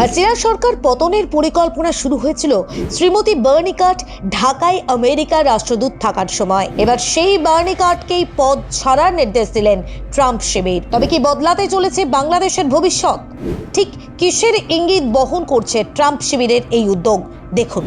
হাসিনা সরকার পতনের পরিকল্পনা শুরু হয়েছিল শ্রীমতী বার্নিকাট ঢাকায় আমেরিকার রাষ্ট্রদূত থাকার সময়। এবার সেই বার্নিকাটকেই পদ ছাড়ার নির্দেশ দিলেন ট্রাম্প শিবির। তবে কি বদলাতে চলেছে বাংলাদেশের ভবিষ্যৎ? ঠিক কিসের ইঙ্গিত বহন করছে ট্রাম্প শিবিরের এই উদ্যোগ? দেখুন।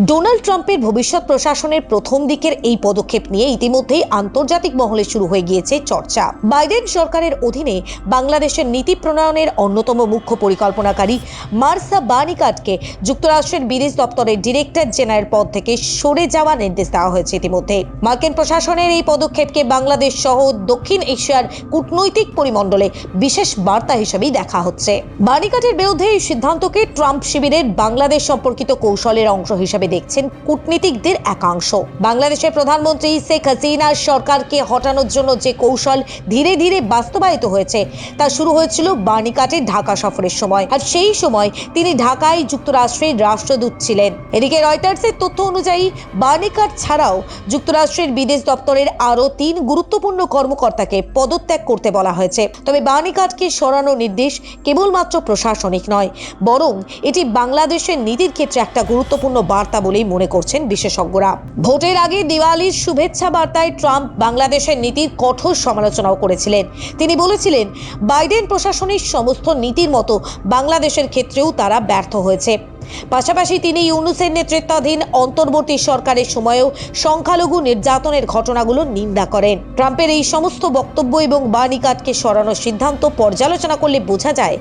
ডোনাল্ড ট্রাম্পের ভবিষ্যৎ প্রশাসনের প্রথম দিকের এই পদক্ষেপ নিয়ে ইতিমধ্যেই আন্তর্জাতিক মহলে শুরু হয়ে গিয়েছে চর্চা। বাইডেন সরকারের অধীনে বাংলাদেশের নীতি প্রণয়নের অন্যতম মুখ্য পরিকল্পনাকারী মার্সা বানিকাটকে যুক্তরাষ্ট্রের বিদেশ দপ্তরের ডিরেক্টর জেনারেল পদ থেকে সরে যাওয়ার নির্দেশ দেওয়া হয়েছে ইতিমধ্যে। মার্কিন প্রশাসনের এই পদক্ষেপকে বাংলাদেশ সহ দক্ষিণ এশিয়ার কূটনৈতিক পরিমণ্ডলে বিশেষ বার্তা হিসেবেই দেখা হচ্ছে। বানিকাটের বিরুদ্ধে এই সিদ্ধান্তকে ট্রাম্প শিবিরের বাংলাদেশ সম্পর্কিত কৌশলের অংশ হিসেবে দেখছেন কূটনীতিকদের একাংশ। বাংলাদেশের প্রধানমন্ত্রী শেখ হাসিনার সরকারকে হটানোর জন্য যে কৌশল ধীরে ধীরে বাস্তবায়িত হয়েছে, তা শুরু হয়েছিল বার্নিকাটের ঢাকা সফরের সময়। আর সেই সময় তিনি ঢাকায় যুক্তরাষ্ট্রের রাষ্ট্রদূত ছিলেন। এদিকে রয়টার্সের তথ্য অনুযায়ী, বার্নিকাট ছাড়াও যুক্তরাষ্ট্রের বিদেশ দপ্তরের আরও তিন গুরুত্বপূর্ণ কর্মকর্তাকে পদত্যাগ করতে বলা হয়েছে। তবে বার্নিকাটকে সরানোর নির্দেশ কেবলমাত্র প্রশাসনিক নয়, বরং এটি বাংলাদেশের নীতির ক্ষেত্রে একটা গুরুত্বপূর্ণ বার্তা বলেই মনে করছেন বিশেষজ্ঞরা। ভোটের আগে দিওয়ালির শুভেচ্ছা বার্তায় ট্রাম্প বাংলাদেশের নীতির কঠোর সমালোচনাও করেছিলেন। তিনি বলেছিলেন, বাইডেন প্রশাসনের সমস্ত নীতির মতো বাংলাদেশের ক্ষেত্রেও তারা ব্যর্থ হয়েছে। পাশাপাশি তিনি ইউনুসের নেতৃত্বাধীন অন্তর্বর্তী সরকারের সময়েও সংখ্যালঘু নির্যাতনের ঘটনাগুলোর নিন্দা করেন। ট্রাম্পের এই সমস্ত বক্তব্য এবং বার্নিকাটকে সরানোর সিদ্ধান্ত পর্যালোচনা করলে বোঝা যায়,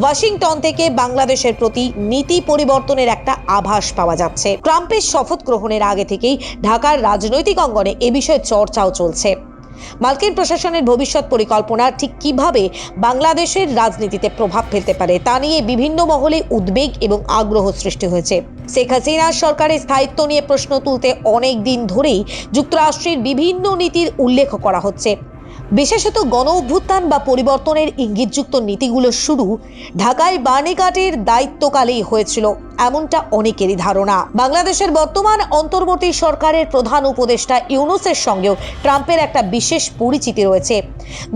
ওয়াশিংটন থেকে বাংলাদেশের প্রতি নীতি পরিবর্তনের একটা আভাস পাওয়া যাচ্ছে। ট্রাম্পের শপথ গ্রহণের আগে থেকেই ঢাকার রাজনৈতিক অঙ্গনে এ বিষয়ে চর্চাও চলছে। মার্কিন প্রশাসনের ভবিষ্যৎ পরিকল্পনা ঠিক কীভাবে বাংলাদেশের রাজনীতিতে প্রভাব ফেলতে পারে তা নিয়ে বিভিন্ন মহলে উদ্বেগ এবং আগ্রহ সৃষ্টি হয়েছে। শেখ হাসিনার সরকারের স্থায়িত্ব নিয়ে প্রশ্ন তুলতে অনেক দিন ধরেই যুক্তরাষ্ট্রের বিভিন্ন নীতির উল্লেখ করা হচ্ছে। বিশেষত গণ অভ্যুত্থান বা পরিবর্তনের ইঙ্গিতযুক্ত নীতিগুলো শুরু ঢাকায় বাণীঘাটের দায়িত্বকালেই হয়েছিল। এমনটা অনেকেরই ধারণা। বাংলাদেশের বর্তমান অন্তর্বর্তী সরকারের প্রধান উপদেষ্টা ইউনুসের সঙ্গেও ট্রাম্পের একটা বিশেষ পরিচিতি রয়েছে।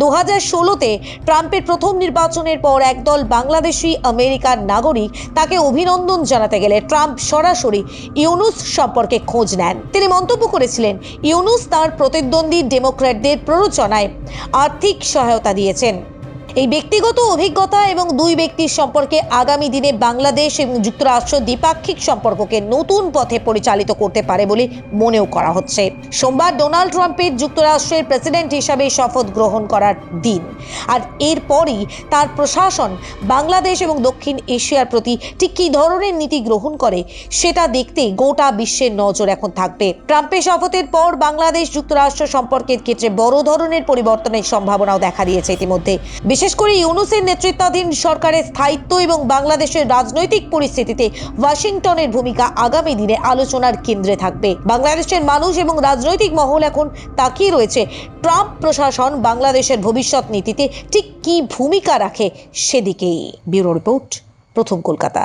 দু হাজার ষোলোতে ট্রাম্পের প্রথম নির্বাচনের পর একদল বাংলাদেশি আমেরিকার নাগরিক তাকে অভিনন্দন জানাতে গেলে ট্রাম্প সরাসরি ইউনুস সম্পর্কে খোঁজ নেন। তিনি মন্তব্য করেছিলেন, ইউনুস তার প্রতিদ্বন্দ্বী ডেমোক্র্যাটদের প্ররোচনায় আর্থিক সহায়তা দিয়েছেন। এই ব্যক্তিগত অভিজ্ঞতা এবং দুই ব্যক্তির সম্পর্কে আগামী দিনে বাংলাদেশ এবং যুক্তরাষ্ট্র দ্বিপাক্ষিক সম্পর্ককে নতুন পথে পরিচালিত করতে পারে বলে মনেও করা হচ্ছে। সোমবার ডোনাল্ড ট্রাম্পের যুক্তরাষ্ট্রের প্রেসিডেন্ট হিসাবে শপথ গ্রহণ করার দিন। আর এরপরই তার প্রশাসন বাংলাদেশ এবং দক্ষিণ এশিয়ার প্রতি ঠিক কী ধরনের নীতি গ্রহণ করে সেটা দেখতে গোটা বিশ্বের নজর এখন থাকবে। ট্রাম্পের শপথের পর বাংলাদেশ যুক্তরাষ্ট্র সম্পর্কের ক্ষেত্রে বড় ধরনের পরিবর্তনের সম্ভাবনাও দেখা দিয়েছে ইতিমধ্যে। বিশেষ করে ইউনুসের নেতৃত্বাধীন সরকারের স্থায়িত্ব এবং বাংলাদেশের রাজনৈতিক পরিস্থিতিতে ওয়াশিংটনের ভূমিকা আগামী দিনে আলোচনার কেন্দ্রে থাকবে। বাংলাদেশের মানুষ এবং রাজনৈতিক মহল এখন তাকিয়ে রয়েছে, ট্রাম্প প্রশাসন বাংলাদেশের ভবিষ্যৎ নীতিতে ঠিক কী ভূমিকা রাখে সেদিকেই। ব্যুরো রিপোর্ট, প্রথম কলকাতা।